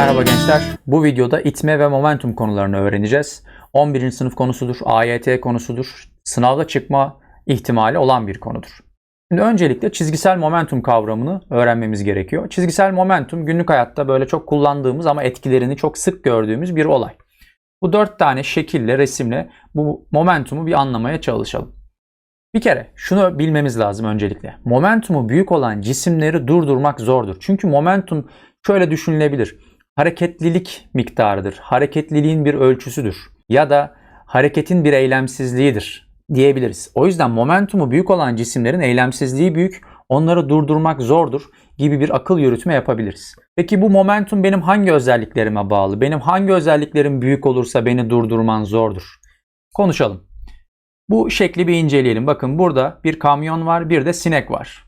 Merhaba gençler. Bu videoda itme ve momentum konularını öğreneceğiz. 11. sınıf konusudur, AYT konusudur, sınavda çıkma ihtimali olan bir konudur. Şimdi öncelikle çizgisel momentum kavramını öğrenmemiz gerekiyor. Çizgisel momentum günlük hayatta böyle çok kullandığımız ama etkilerini çok sık gördüğümüz bir olay. Bu dört tane şekille, resimle bu momentumu bir anlamaya çalışalım. Bir kere şunu bilmemiz lazım öncelikle. Momentumu büyük olan cisimleri durdurmak zordur. Çünkü momentum şöyle düşünülebilir. Hareketlilik miktarıdır. Hareketliliğin bir ölçüsüdür. Ya da hareketin bir eylemsizliğidir diyebiliriz. O yüzden momentumu büyük olan cisimlerin eylemsizliği büyük, onları durdurmak zordur gibi bir akıl yürütme yapabiliriz. Peki bu momentum benim hangi özelliklerime bağlı? Benim hangi özelliklerim büyük olursa beni durdurman zordur? Konuşalım. Bu şekli bir inceleyelim. Bakın burada bir kamyon var, bir de sinek var.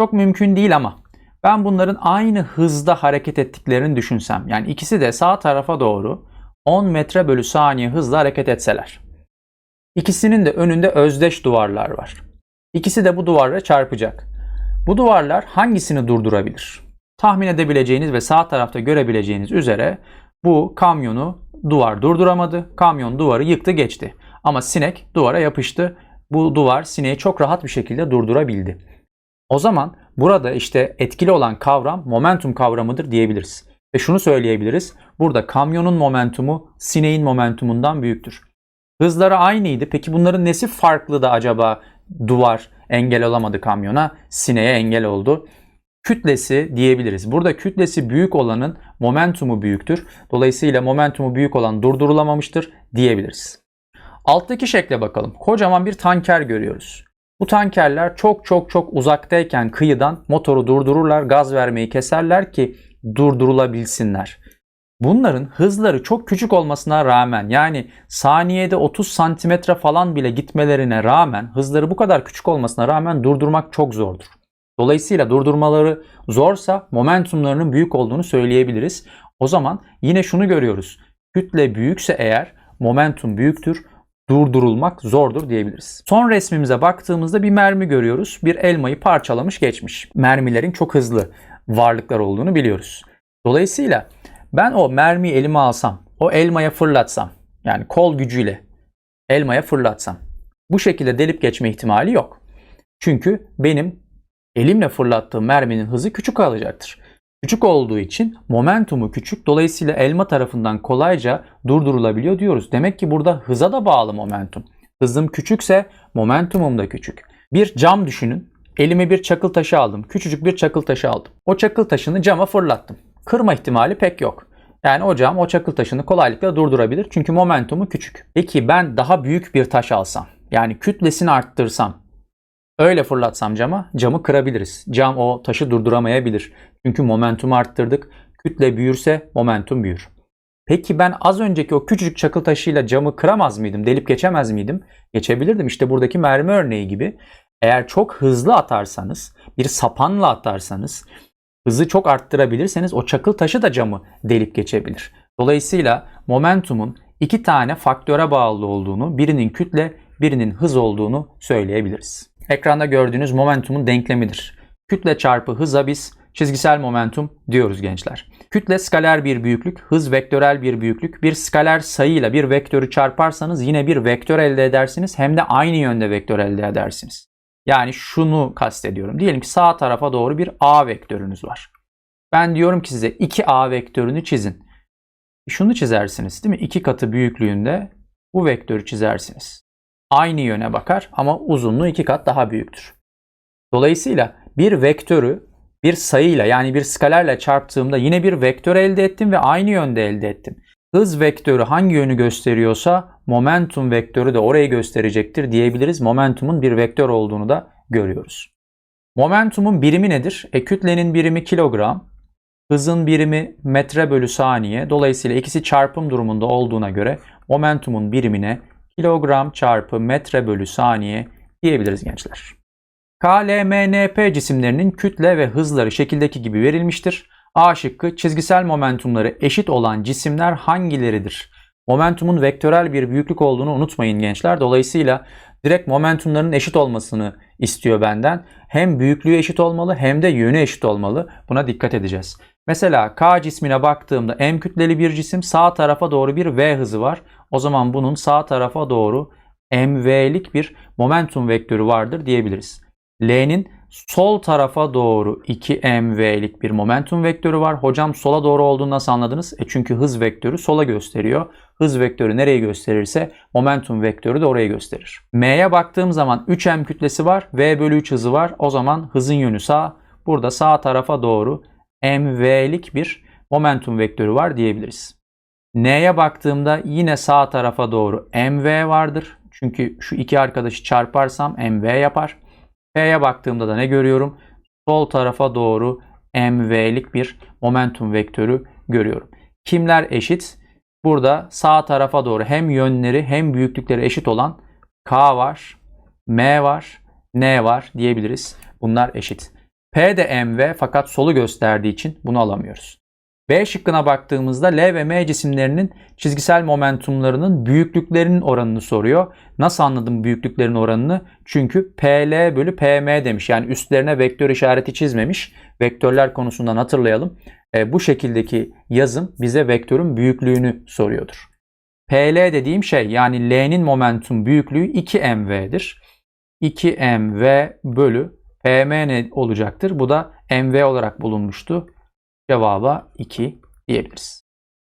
Çok mümkün değil ama ben bunların aynı hızda hareket ettiklerini düşünsem, yani ikisi de sağ tarafa doğru 10 metre bölü saniye hızla hareket etseler. İkisinin de önünde özdeş duvarlar var. İkisi de bu duvarla çarpacak. Bu duvarlar hangisini durdurabilir? Tahmin edebileceğiniz ve sağ tarafta görebileceğiniz üzere bu kamyonu duvar durduramadı. Kamyon duvarı yıktı geçti. Ama sinek duvara yapıştı. Bu duvar sineği çok rahat bir şekilde durdurabildi. O zaman burada işte etkili olan kavram momentum kavramıdır diyebiliriz. Ve şunu söyleyebiliriz. Burada kamyonun momentumu sineğin momentumundan büyüktür. Hızları aynıydı. Peki bunların nesi farklı da acaba duvar engel olamadı kamyona, sineğe engel oldu? Kütlesi diyebiliriz. Burada kütlesi büyük olanın momentumu büyüktür. Dolayısıyla momentumu büyük olan durdurulamamıştır diyebiliriz. Alttaki şekle bakalım. Kocaman bir tanker görüyoruz. Bu tankerler çok çok çok uzaktayken kıyıdan motoru durdururlar, gaz vermeyi keserler ki durdurulabilsinler. Bunların hızları çok küçük olmasına rağmen yani saniyede 30 santimetre falan bile gitmelerine rağmen hızları bu kadar küçük olmasına rağmen durdurmak çok zordur. Dolayısıyla durdurmaları zorsa momentumlarının büyük olduğunu söyleyebiliriz. O zaman yine şunu görüyoruz. Kütle büyükse eğer momentum büyüktür durdurulmak zordur diyebiliriz. Son resmimize baktığımızda bir mermi görüyoruz. Bir elmayı parçalamış geçmiş. Mermilerin çok hızlı varlıklar olduğunu biliyoruz. Dolayısıyla ben o mermiyi elime alsam, o elmaya fırlatsam, yani kol gücüyle elmaya fırlatsam bu şekilde delip geçme ihtimali yok. Çünkü benim elimle fırlattığım merminin hızı küçük kalacaktır. Küçük olduğu için momentumu küçük dolayısıyla elma tarafından kolayca durdurulabiliyor diyoruz. Demek ki burada hıza da bağlı momentum. Hızım küçükse momentumum da küçük. Bir cam düşünün. Elime bir çakıl taşı aldım. Küçücük bir çakıl taşı aldım. O çakıl taşını cama fırlattım. Kırma ihtimali pek yok. Yani o cam o çakıl taşını kolaylıkla durdurabilir. Çünkü momentumu küçük. Peki ben daha büyük bir taş alsam. Yani kütlesini arttırsam. Öyle fırlatsam cama camı kırabiliriz. Cam o taşı durduramayabilir. Çünkü momentumu arttırdık. Kütle büyürse momentum büyür. Peki ben az önceki o küçücük çakıl taşıyla camı kıramaz mıydım? Delip geçemez miydim? Geçebilirdim. İşte buradaki mermi örneği gibi. Eğer çok hızlı atarsanız, bir sapanla atarsanız, hızı çok arttırabilirseniz o çakıl taşı da camı delip geçebilir. Dolayısıyla momentumun iki tane faktöre bağlı olduğunu, birinin kütle, birinin hız olduğunu söyleyebiliriz. Ekranda gördüğünüz momentumun denklemidir. Kütle çarpı hıza biz çizgisel momentum diyoruz gençler. Kütle skaler bir büyüklük, hız vektörel bir büyüklük. Bir skaler sayıyla bir vektörü çarparsanız yine bir vektör elde edersiniz hem de aynı yönde vektör elde edersiniz. Yani şunu kastediyorum. Diyelim ki sağ tarafa doğru bir A vektörünüz var. Ben diyorum ki size 2A vektörünü çizin. Şunu çizersiniz değil mi? 2 katı büyüklüğünde bu vektörü çizersiniz. Aynı yöne bakar ama uzunluğu 2 kat daha büyüktür. Dolayısıyla bir vektörü bir sayıyla yani bir skalerle çarptığımda yine bir vektör elde ettim ve aynı yönde elde ettim. Hız vektörü hangi yönü gösteriyorsa momentum vektörü de orayı gösterecektir diyebiliriz. Momentumun bir vektör olduğunu da görüyoruz. Momentumun birimi nedir? E, kütlenin birimi kilogram, hızın birimi metre bölü saniye. Dolayısıyla ikisi çarpım durumunda olduğuna göre momentumun birimine kilogram çarpı metre bölü saniye diyebiliriz gençler. KLMNP cisimlerinin kütle ve hızları şekildeki gibi verilmiştir. A şıkkı çizgisel momentumları eşit olan cisimler hangileridir? Momentumun vektörel bir büyüklük olduğunu unutmayın gençler. Dolayısıyla direkt momentumların eşit olmasını istiyor benden. Hem büyüklüğü eşit olmalı hem de yönü eşit olmalı. Buna dikkat edeceğiz. Mesela K cismine baktığımda M kütleli bir cisim sağ tarafa doğru bir V hızı var. O zaman bunun sağ tarafa doğru mv'lik bir momentum vektörü vardır diyebiliriz. L'nin sol tarafa doğru 2mv'lik bir momentum vektörü var. Hocam sola doğru olduğunu nasıl anladınız? E çünkü hız vektörü sola gösteriyor. Hız vektörü nereye gösterirse momentum vektörü de oraya gösterir. M'ye baktığım zaman 3m kütlesi var. V bölü 3 hızı var. O zaman hızın yönü sağ. Burada sağ tarafa doğru mv'lik bir momentum vektörü var diyebiliriz. N'ye baktığımda yine sağ tarafa doğru mv vardır. Çünkü şu iki arkadaşı çarparsam mv yapar. P'ye baktığımda da ne görüyorum? Sol tarafa doğru mv'lik bir momentum vektörü görüyorum. Kimler eşit? Burada sağ tarafa doğru hem yönleri hem büyüklükleri eşit olan K var, M var, N var diyebiliriz. Bunlar eşit. P de mv fakat solu gösterdiği için bunu alamıyoruz. B şıkkına baktığımızda L ve M cisimlerinin çizgisel momentumlarının büyüklüklerinin oranını soruyor. Nasıl anladım büyüklüklerin oranını? Çünkü PL bölü PM demiş. Yani üstlerine vektör işareti çizmemiş. Vektörler konusundan hatırlayalım. E, bu şekildeki yazım bize vektörün büyüklüğünü soruyordur. PL dediğim şey yani L'nin momentum büyüklüğü 2mv'dir. 2mv bölü PM ne olacaktır? Bu da mv olarak bulunmuştu. Cevaba 2 diyebiliriz.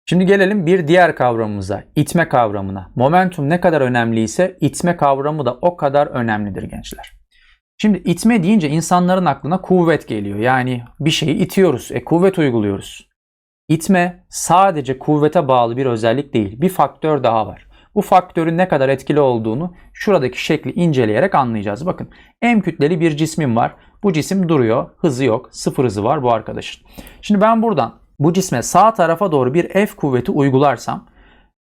Şimdi gelelim bir diğer kavramımıza, itme kavramına. Momentum ne kadar önemliyse itme kavramı da o kadar önemlidir gençler. Şimdi itme deyince insanların aklına kuvvet geliyor. Yani bir şeyi itiyoruz, e kuvvet uyguluyoruz. İtme sadece kuvvete bağlı bir özellik değil. Bir faktör daha var. Bu faktörün ne kadar etkili olduğunu şuradaki şekli inceleyerek anlayacağız. Bakın M kütleli bir cismim var. Bu cisim duruyor. Hızı yok. Sıfır hızı var bu arkadaşın. Şimdi ben buradan bu cisme sağ tarafa doğru bir F kuvveti uygularsam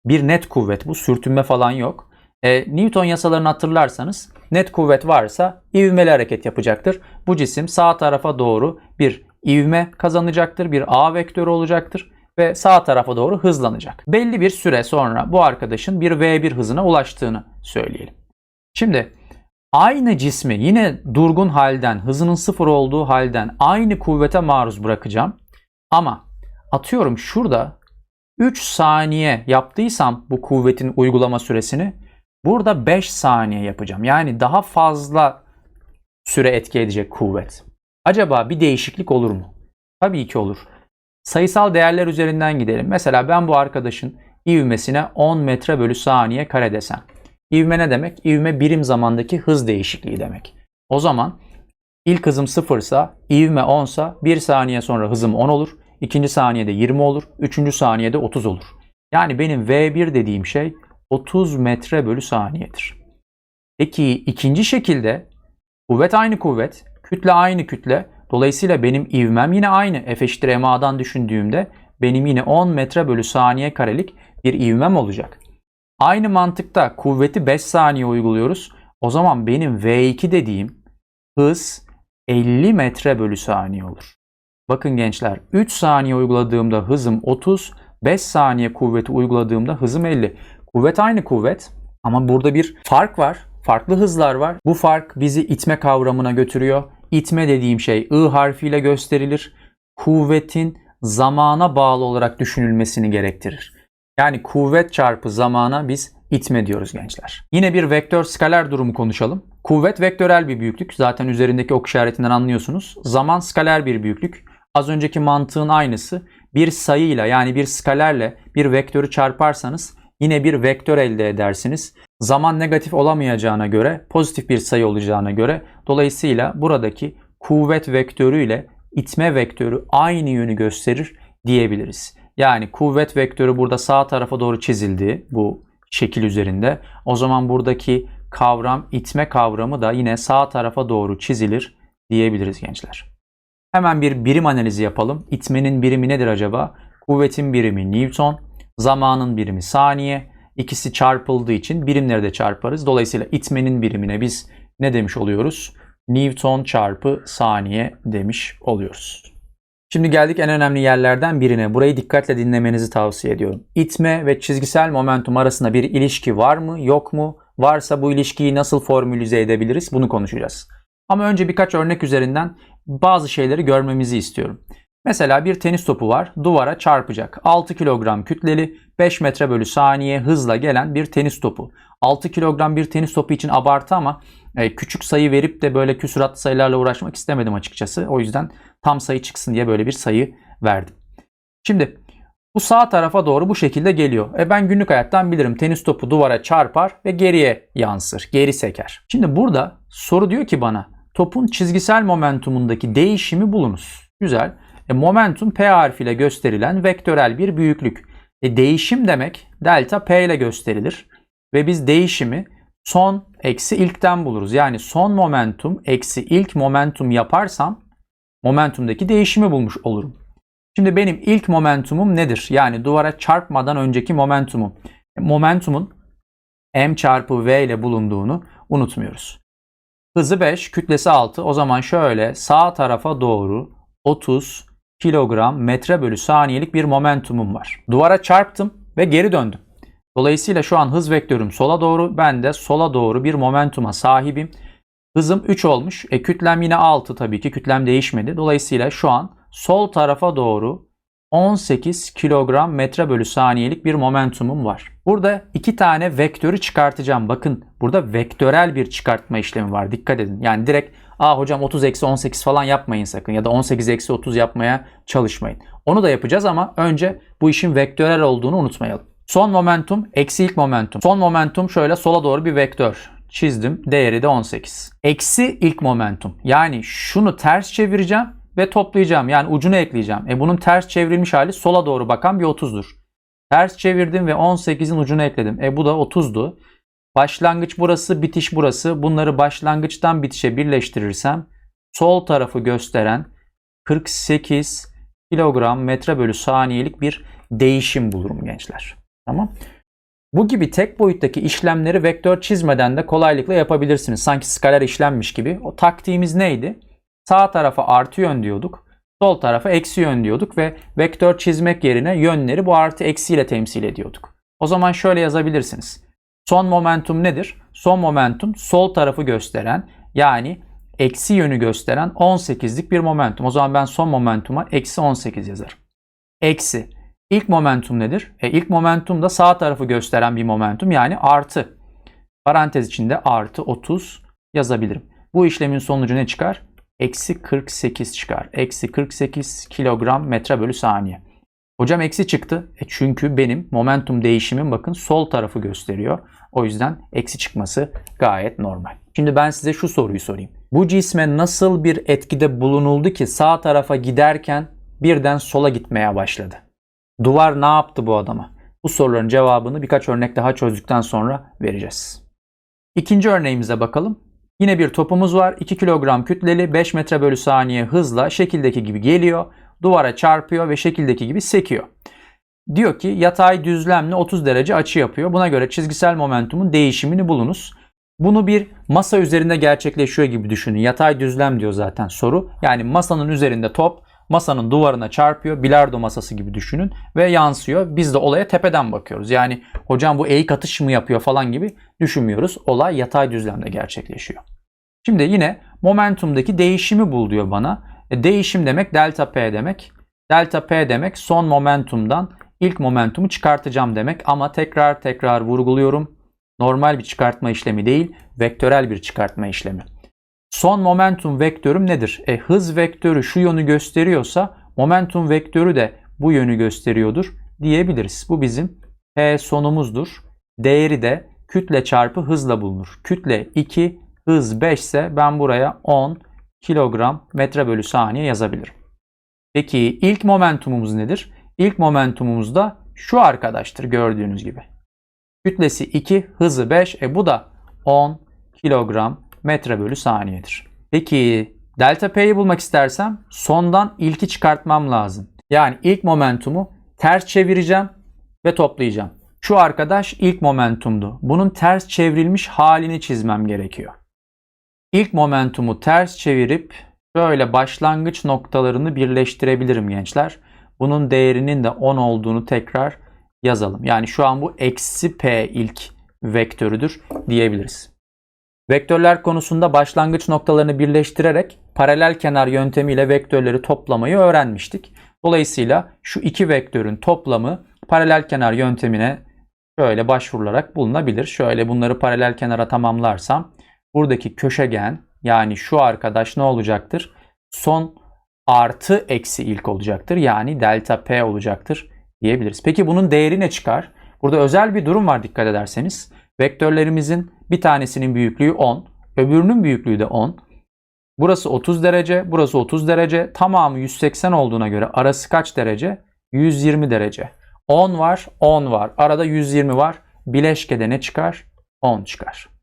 bir net kuvvet bu sürtünme falan yok. E, Newton yasalarını hatırlarsanız net kuvvet varsa ivmeli hareket yapacaktır. Bu cisim sağ tarafa doğru bir ivme kazanacaktır. Bir A vektörü olacaktır ve sağ tarafa doğru hızlanacak. Belli bir süre sonra bu arkadaşın bir V1 hızına ulaştığını söyleyelim. Şimdi aynı cismi yine durgun halden, hızının sıfır olduğu halden aynı kuvvete maruz bırakacağım. Ama atıyorum şurada 3 saniye yaptıysam bu kuvvetin uygulama süresini burada 5 saniye yapacağım. Yani daha fazla süre etki edecek kuvvet. Acaba bir değişiklik olur mu? Tabii ki olur. Sayısal değerler üzerinden gidelim. Mesela ben bu arkadaşın ivmesine 10 metre bölü saniye kare desem. İvme ne demek? İvme birim zamandaki hız değişikliği demek. O zaman ilk hızım 0 ise, ivme 10 ise 1 saniye sonra hızım 10 olur. ikinci saniyede 20 olur. Üçüncü saniyede 30 olur. Yani benim V1 dediğim şey 30 metre bölü saniyedir. Peki ikinci şekilde kuvvet aynı kuvvet, kütle aynı kütle. Dolayısıyla benim ivmem yine aynı. F eşittir MA'dan düşündüğümde benim yine 10 metre bölü saniye karelik bir ivmem olacak. Aynı mantıkta kuvveti 5 saniye uyguluyoruz. O zaman benim V2 dediğim hız 50 metre bölü saniye olur. Bakın gençler 3 saniye uyguladığımda hızım 30, 5 saniye kuvveti uyguladığımda hızım 50. Kuvvet aynı kuvvet ama burada bir fark var. Farklı hızlar var. Bu fark bizi itme kavramına götürüyor. İtme dediğim şey I harfiyle gösterilir. Kuvvetin zamana bağlı olarak düşünülmesini gerektirir. Yani kuvvet çarpı zamana biz itme diyoruz gençler. Yine bir vektör skaler durumu konuşalım. Kuvvet vektörel bir büyüklük. Zaten üzerindeki ok işaretinden anlıyorsunuz. Zaman skaler bir büyüklük. Az önceki mantığın aynısı. Bir sayıyla yani bir skalerle bir vektörü çarparsanız yine bir vektör elde edersiniz. Zaman negatif olamayacağına göre, pozitif bir sayı olacağına göre dolayısıyla buradaki kuvvet vektörü ile itme vektörü aynı yönü gösterir diyebiliriz. Yani kuvvet vektörü burada sağ tarafa doğru çizildi bu şekil üzerinde. O zaman buradaki kavram itme kavramı da yine sağ tarafa doğru çizilir diyebiliriz gençler. Hemen bir birim analizi yapalım. İtmenin birimi nedir acaba? Kuvvetin birimi Newton, zamanın birimi saniye. İkisi çarpıldığı için birimleri de çarparız. Dolayısıyla itmenin birimine biz ne demiş oluyoruz? Newton çarpı saniye demiş oluyoruz. Şimdi geldik en önemli yerlerden birine. Burayı dikkatle dinlemenizi tavsiye ediyorum. İtme ve çizgisel momentum arasında bir ilişki var mı, yok mu? Varsa bu ilişkiyi nasıl formülize edebiliriz? Bunu konuşacağız. Ama önce birkaç örnek üzerinden bazı şeyleri görmemizi istiyorum. Mesela bir tenis topu var, duvara çarpacak. 6 kilogram kütleli, 5 metre bölü saniye hızla gelen bir tenis topu. 6 kilogram bir tenis topu için abartı ama e, küçük sayı verip de böyle küsuratlı sayılarla uğraşmak istemedim açıkçası. O yüzden tam sayı çıksın diye böyle bir sayı verdim. Şimdi bu sağ tarafa doğru bu şekilde geliyor. E ben günlük hayattan bilirim tenis topu duvara çarpar ve geriye yansır, geri seker. Şimdi burada soru diyor ki bana topun çizgisel momentumundaki değişimi bulunuz. Güzel. E, momentum P harfiyle gösterilen vektörel bir büyüklük. E, değişim demek delta P ile gösterilir. Ve biz değişimi son eksi ilkten buluruz. Yani son momentum eksi ilk momentum yaparsam momentumdaki değişimi bulmuş olurum. Şimdi benim ilk momentumum nedir? Yani duvara çarpmadan önceki momentumum. E, momentumun m çarpı v ile bulunduğunu unutmuyoruz. Hızı 5, kütlesi 6. O zaman şöyle sağ tarafa doğru 30 kilogram metre bölü saniyelik bir momentumum var. Duvara çarptım ve geri döndüm. Dolayısıyla şu an hız vektörüm sola doğru. Ben de sola doğru bir momentuma sahibim. Hızım 3 olmuş. E kütlem yine 6 tabii ki. Kütlem değişmedi. Dolayısıyla şu an sol tarafa doğru 18 kilogram metre bölü saniyelik bir momentumum var. Burada iki tane vektörü çıkartacağım. Bakın burada vektörel bir çıkartma işlemi var. Dikkat edin. Yani direkt Aa hocam 30 eksi 18 falan yapmayın sakın ya da 18 eksi 30 yapmaya çalışmayın. Onu da yapacağız ama önce bu işin vektörel olduğunu unutmayalım. Son momentum eksi ilk momentum. Son momentum şöyle sola doğru bir vektör çizdim. Değeri de 18. Eksi ilk momentum. Yani şunu ters çevireceğim ve toplayacağım. Yani ucunu ekleyeceğim. E bunun ters çevrilmiş hali sola doğru bakan bir 30'dur. Ters çevirdim ve 18'in ucunu ekledim. E bu da 30'du. Başlangıç burası, bitiş burası. Bunları başlangıçtan bitişe birleştirirsem sol tarafı gösteren 48 kilogram metre bölü saniyelik bir değişim bulurum gençler. Tamam. Bu gibi tek boyuttaki işlemleri vektör çizmeden de kolaylıkla yapabilirsiniz. Sanki skaler işlenmiş gibi. O taktiğimiz neydi? Sağ tarafa artı yön diyorduk. Sol tarafa eksi yön diyorduk ve vektör çizmek yerine yönleri bu artı eksiyle temsil ediyorduk. O zaman şöyle yazabilirsiniz. Son momentum nedir? Son momentum sol tarafı gösteren yani eksi yönü gösteren 18'lik bir momentum. O zaman ben son momentuma eksi 18 yazarım. Eksi. İlk momentum nedir? E, ilk momentum da sağ tarafı gösteren bir momentum yani artı. Parantez içinde artı 30 yazabilirim. Bu işlemin sonucu ne çıkar? Eksi 48 çıkar. Eksi 48 kilogram metre bölü saniye. Hocam eksi çıktı. E çünkü benim momentum değişimim bakın sol tarafı gösteriyor. O yüzden eksi çıkması gayet normal. Şimdi ben size şu soruyu sorayım. Bu cisme nasıl bir etkide bulunuldu ki sağ tarafa giderken birden sola gitmeye başladı? Duvar ne yaptı bu adama? Bu soruların cevabını birkaç örnek daha çözdükten sonra vereceğiz. İkinci örneğimize bakalım. Yine bir topumuz var. 2 kilogram kütleli 5 metre bölü saniye hızla şekildeki gibi geliyor. Duvara çarpıyor ve şekildeki gibi sekiyor. Diyor ki yatay düzlemle 30 derece açı yapıyor. Buna göre çizgisel momentumun değişimini bulunuz. Bunu bir masa üzerinde gerçekleşiyor gibi düşünün. Yatay düzlem diyor zaten soru. Yani masanın üzerinde top masanın duvarına çarpıyor. Bilardo masası gibi düşünün ve yansıyor. Biz de olaya tepeden bakıyoruz. Yani hocam bu eğik atış mı yapıyor falan gibi düşünmüyoruz. Olay yatay düzlemde gerçekleşiyor. Şimdi yine momentumdaki değişimi bul diyor bana. E, değişim demek delta P demek. Delta P demek son momentumdan ilk momentumu çıkartacağım demek ama tekrar tekrar vurguluyorum. Normal bir çıkartma işlemi değil, vektörel bir çıkartma işlemi. Son momentum vektörüm nedir? E, hız vektörü şu yönü gösteriyorsa momentum vektörü de bu yönü gösteriyordur diyebiliriz. Bu bizim P sonumuzdur. Değeri de kütle çarpı hızla bulunur. Kütle 2, hız 5 ise ben buraya 10 kilogram metre bölü saniye yazabilirim. Peki ilk momentumumuz nedir? İlk momentumumuz da şu arkadaştır gördüğünüz gibi. Kütlesi 2, hızı 5. E bu da 10 kilogram metre bölü saniyedir. Peki delta P'yi bulmak istersem sondan ilki çıkartmam lazım. Yani ilk momentumu ters çevireceğim ve toplayacağım. Şu arkadaş ilk momentumdu. Bunun ters çevrilmiş halini çizmem gerekiyor. İlk momentumu ters çevirip böyle başlangıç noktalarını birleştirebilirim gençler. Bunun değerinin de 10 olduğunu tekrar yazalım. Yani şu an bu eksi p ilk vektörüdür diyebiliriz. Vektörler konusunda başlangıç noktalarını birleştirerek paralel kenar yöntemiyle vektörleri toplamayı öğrenmiştik. Dolayısıyla şu iki vektörün toplamı paralel kenar yöntemine şöyle başvurularak bulunabilir. Şöyle bunları paralel kenara tamamlarsam buradaki köşegen yani şu arkadaş ne olacaktır? Son artı eksi ilk olacaktır. Yani delta p olacaktır diyebiliriz. Peki bunun değeri ne çıkar? Burada özel bir durum var dikkat ederseniz. Vektörlerimizin bir tanesinin büyüklüğü 10, öbürünün büyüklüğü de 10. Burası 30 derece, burası 30 derece. Tamamı 180 olduğuna göre arası kaç derece? 120 derece. 10 var, 10 var. Arada 120 var. Bileşkede ne çıkar? 10 çıkar.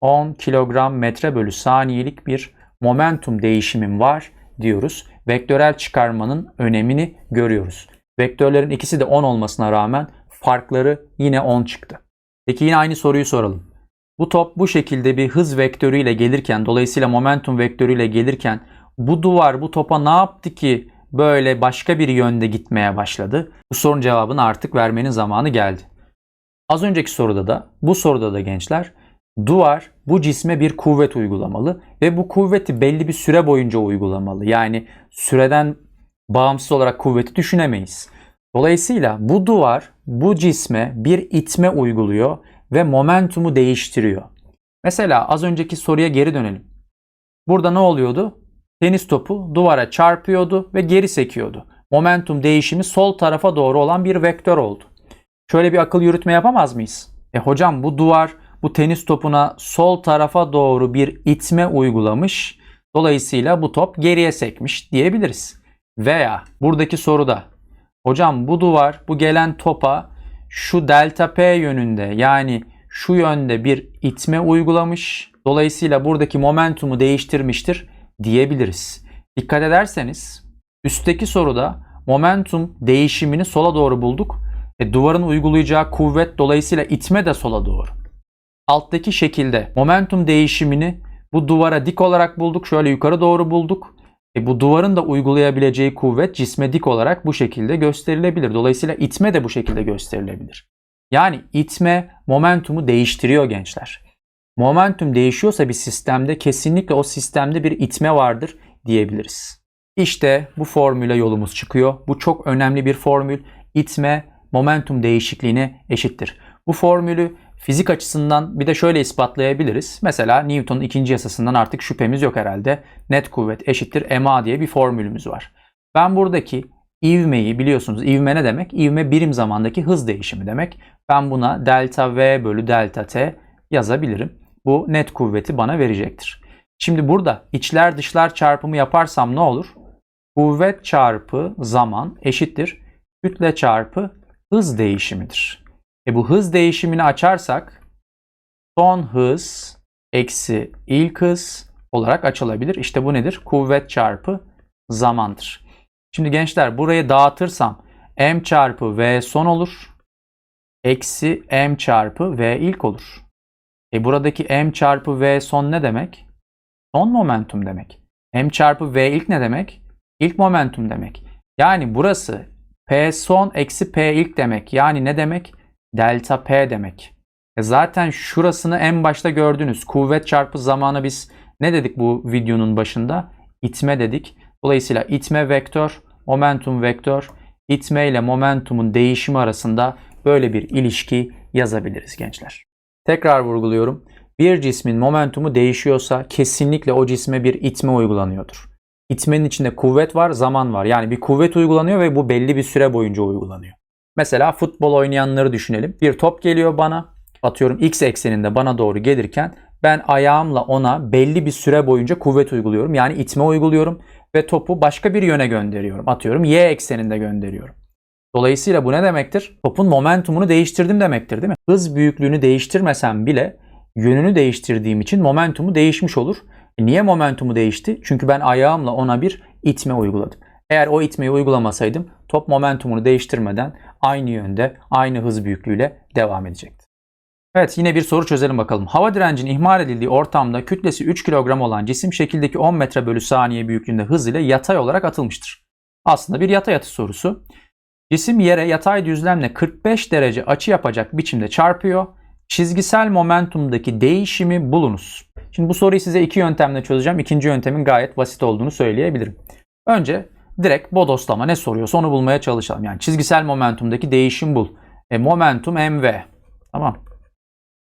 10 kilogram metre bölü saniyelik bir momentum değişimim var diyoruz. Vektörel çıkarmanın önemini görüyoruz. Vektörlerin ikisi de 10 olmasına rağmen farkları yine 10 çıktı. Peki yine aynı soruyu soralım. Bu top bu şekilde bir hız vektörüyle gelirken, dolayısıyla momentum vektörüyle gelirken bu duvar bu topa ne yaptı ki böyle başka bir yönde gitmeye başladı? Bu sorunun cevabını artık vermenin zamanı geldi. Az önceki soruda da, bu soruda da gençler, duvar bu cisme bir kuvvet uygulamalı ve bu kuvveti belli bir süre boyunca uygulamalı. Yani süreden bağımsız olarak kuvveti düşünemeyiz. Dolayısıyla bu duvar bu cisme bir itme uyguluyor ve momentumu değiştiriyor. Mesela az önceki soruya geri dönelim. Burada ne oluyordu? Tenis topu duvara çarpıyordu ve geri sekiyordu. Momentum değişimi sol tarafa doğru olan bir vektör oldu. Şöyle bir akıl yürütme yapamaz mıyız? E hocam bu duvar bu tenis topuna sol tarafa doğru bir itme uygulamış. Dolayısıyla bu top geriye sekmiş diyebiliriz. Veya buradaki soruda hocam bu duvar bu gelen topa şu delta P yönünde yani şu yönde bir itme uygulamış. Dolayısıyla buradaki momentumu değiştirmiştir diyebiliriz. Dikkat ederseniz üstteki soruda momentum değişimini sola doğru bulduk. E, duvarın uygulayacağı kuvvet dolayısıyla itme de sola doğru. Alttaki şekilde momentum değişimini bu duvara dik olarak bulduk. Şöyle yukarı doğru bulduk. E, bu duvarın da uygulayabileceği kuvvet cisme dik olarak bu şekilde gösterilebilir. Dolayısıyla itme de bu şekilde gösterilebilir. Yani itme momentumu değiştiriyor gençler. Momentum değişiyorsa bir sistemde kesinlikle o sistemde bir itme vardır diyebiliriz. İşte bu formüle yolumuz çıkıyor. Bu çok önemli bir formül. İtme momentum değişikliğine eşittir. Bu formülü fizik açısından bir de şöyle ispatlayabiliriz. Mesela Newton'un ikinci yasasından artık şüphemiz yok herhalde. Net kuvvet eşittir ma diye bir formülümüz var. Ben buradaki ivmeyi biliyorsunuz ivme ne demek? İvme birim zamandaki hız değişimi demek. Ben buna delta v bölü delta t yazabilirim. Bu net kuvveti bana verecektir. Şimdi burada içler dışlar çarpımı yaparsam ne olur? Kuvvet çarpı zaman eşittir kütle çarpı hız değişimidir. E bu hız değişimini açarsak son hız eksi ilk hız olarak açılabilir. İşte bu nedir? Kuvvet çarpı zamandır. Şimdi gençler burayı dağıtırsam m çarpı v son olur. Eksi m çarpı v ilk olur. E buradaki m çarpı v son ne demek? Son momentum demek. m çarpı v ilk ne demek? İlk momentum demek. Yani burası p son eksi p ilk demek. Yani ne demek? Delta p demek. E zaten şurasını en başta gördünüz. Kuvvet çarpı zamanı biz ne dedik bu videonun başında? İtme dedik. Dolayısıyla itme vektör, momentum vektör, itme ile momentumun değişimi arasında böyle bir ilişki yazabiliriz gençler. Tekrar vurguluyorum. Bir cismin momentumu değişiyorsa kesinlikle o cisme bir itme uygulanıyordur. İtmenin içinde kuvvet var, zaman var. Yani bir kuvvet uygulanıyor ve bu belli bir süre boyunca uygulanıyor. Mesela futbol oynayanları düşünelim. Bir top geliyor bana. Atıyorum x ekseninde bana doğru gelirken ben ayağımla ona belli bir süre boyunca kuvvet uyguluyorum. Yani itme uyguluyorum ve topu başka bir yöne gönderiyorum. Atıyorum y ekseninde gönderiyorum. Dolayısıyla bu ne demektir? Topun momentumunu değiştirdim demektir değil mi? Hız büyüklüğünü değiştirmesem bile yönünü değiştirdiğim için momentumu değişmiş olur. E niye momentumu değişti? Çünkü ben ayağımla ona bir itme uyguladım. Eğer o itmeyi uygulamasaydım top momentumunu değiştirmeden aynı yönde, aynı hız büyüklüğüyle devam edecekti. Evet yine bir soru çözelim bakalım. Hava direncinin ihmal edildiği ortamda kütlesi 3 kilogram olan cisim şekildeki 10 metre bölü saniye büyüklüğünde hız ile yatay olarak atılmıştır. Aslında bir yatay atış sorusu. Cisim yere yatay düzlemle 45 derece açı yapacak biçimde çarpıyor. Çizgisel momentumdaki değişimi bulunuz. Şimdi bu soruyu size iki yöntemle çözeceğim. İkinci yöntemin gayet basit olduğunu söyleyebilirim. Önce direkt bodoslama ne soruyorsa onu bulmaya çalışalım. Yani çizgisel momentumdaki değişim bul. E, momentum mv. Tamam.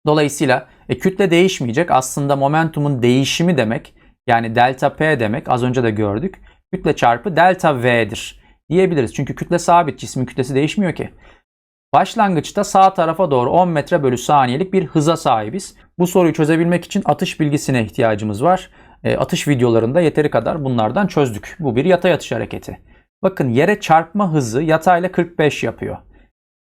Dolayısıyla e, kütle değişmeyecek. Aslında momentumun değişimi demek yani delta p demek az önce de gördük. Kütle çarpı delta v'dir diyebiliriz. Çünkü kütle sabit. Cismin kütlesi değişmiyor ki. Başlangıçta sağ tarafa doğru 10 metre bölü saniyelik bir hıza sahibiz. Bu soruyu çözebilmek için atış bilgisine ihtiyacımız var. E, atış videolarında yeteri kadar bunlardan çözdük. Bu bir yatay atış hareketi. Bakın yere çarpma hızı yatayla 45 yapıyor.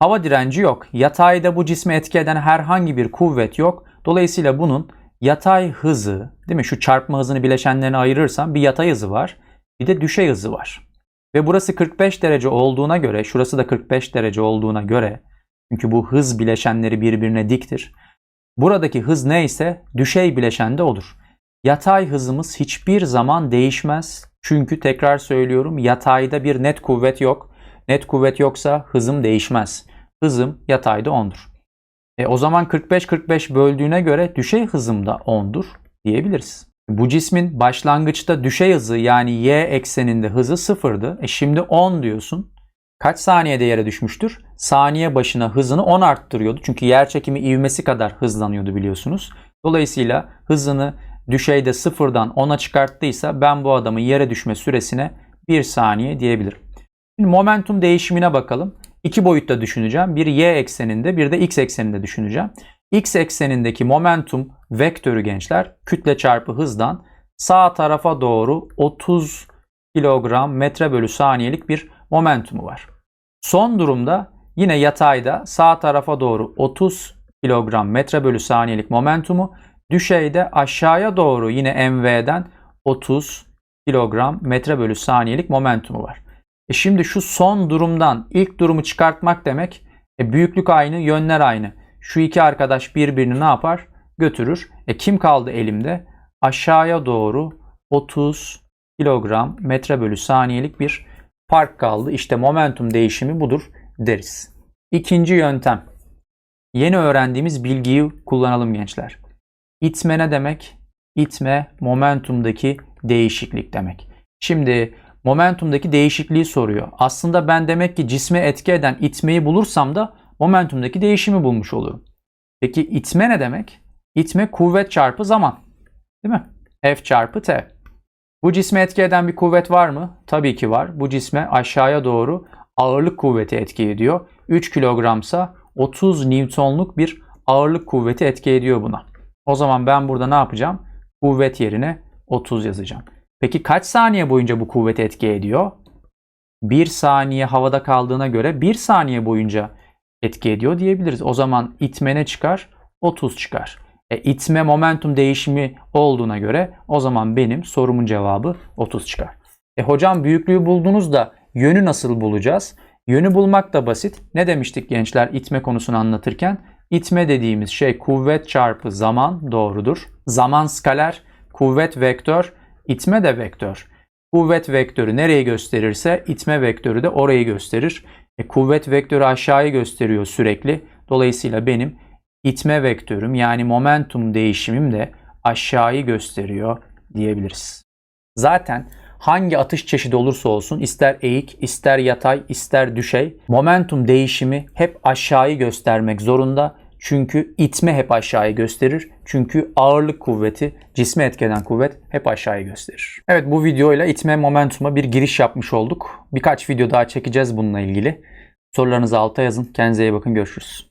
Hava direnci yok. Yatayda bu cisme etki eden herhangi bir kuvvet yok. Dolayısıyla bunun yatay hızı, değil mi? Şu çarpma hızını bileşenlerine ayırırsam bir yatay hızı var, bir de düşey hızı var. Ve burası 45 derece olduğuna göre, şurası da 45 derece olduğuna göre, çünkü bu hız bileşenleri birbirine diktir. Buradaki hız neyse düşey bileşende olur. Yatay hızımız hiçbir zaman değişmez. Çünkü tekrar söylüyorum yatayda bir net kuvvet yok. Net kuvvet yoksa hızım değişmez. Hızım yatayda 10'dur. E, o zaman 45-45 böldüğüne göre düşey hızım da 10'dur diyebiliriz. Bu cismin başlangıçta düşey hızı yani y ekseninde hızı sıfırdı. E şimdi 10 diyorsun. Kaç saniyede yere düşmüştür? Saniye başına hızını 10 arttırıyordu. Çünkü yer çekimi ivmesi kadar hızlanıyordu biliyorsunuz. Dolayısıyla hızını düşeyde sıfırdan 10'a çıkarttıysa ben bu adamın yere düşme süresine 1 saniye diyebilirim. Şimdi momentum değişimine bakalım. İki boyutta düşüneceğim. Bir y ekseninde bir de x ekseninde düşüneceğim. X eksenindeki momentum vektörü gençler kütle çarpı hızdan sağ tarafa doğru 30 kilogram metre bölü saniyelik bir momentumu var. Son durumda yine yatayda sağ tarafa doğru 30 kilogram metre bölü saniyelik momentumu düşeyde aşağıya doğru yine mv'den 30 kilogram metre bölü saniyelik momentumu var. E şimdi şu son durumdan ilk durumu çıkartmak demek e büyüklük aynı, yönler aynı. Şu iki arkadaş birbirini ne yapar? Götürür. E kim kaldı elimde? Aşağıya doğru 30 kilogram metre bölü saniyelik bir fark kaldı. İşte momentum değişimi budur deriz. İkinci yöntem. Yeni öğrendiğimiz bilgiyi kullanalım gençler. İtme ne demek? İtme momentumdaki değişiklik demek. Şimdi momentumdaki değişikliği soruyor. Aslında ben demek ki cisme etki eden itmeyi bulursam da momentumdaki değişimi bulmuş olurum. Peki itme ne demek? İtme kuvvet çarpı zaman. Değil mi? F çarpı T. Bu cisme etki eden bir kuvvet var mı? Tabii ki var. Bu cisme aşağıya doğru ağırlık kuvveti etki ediyor. 3 kilogramsa 30 Newton'luk bir ağırlık kuvveti etki ediyor buna. O zaman ben burada ne yapacağım? Kuvvet yerine 30 yazacağım. Peki kaç saniye boyunca bu kuvvet etki ediyor? 1 saniye havada kaldığına göre 1 saniye boyunca etki ediyor diyebiliriz. O zaman itme ne çıkar? 30 çıkar. E, itme momentum değişimi olduğuna göre o zaman benim sorumun cevabı 30 çıkar. E hocam büyüklüğü buldunuz da yönü nasıl bulacağız? Yönü bulmak da basit. Ne demiştik gençler itme konusunu anlatırken? İtme dediğimiz şey kuvvet çarpı zaman doğrudur. Zaman skaler, kuvvet vektör, itme de vektör. Kuvvet vektörü nereyi gösterirse itme vektörü de orayı gösterir. E, kuvvet vektörü aşağıyı gösteriyor sürekli. Dolayısıyla benim itme vektörüm yani momentum değişimim de aşağıyı gösteriyor diyebiliriz. Zaten hangi atış çeşidi olursa olsun ister eğik, ister yatay, ister düşey momentum değişimi hep aşağıyı göstermek zorunda. Çünkü itme hep aşağıyı gösterir. Çünkü ağırlık kuvveti, cisme etkeden kuvvet hep aşağıyı gösterir. Evet bu videoyla itme momentuma bir giriş yapmış olduk. Birkaç video daha çekeceğiz bununla ilgili. Sorularınızı alta yazın. Kendinize iyi bakın. Görüşürüz.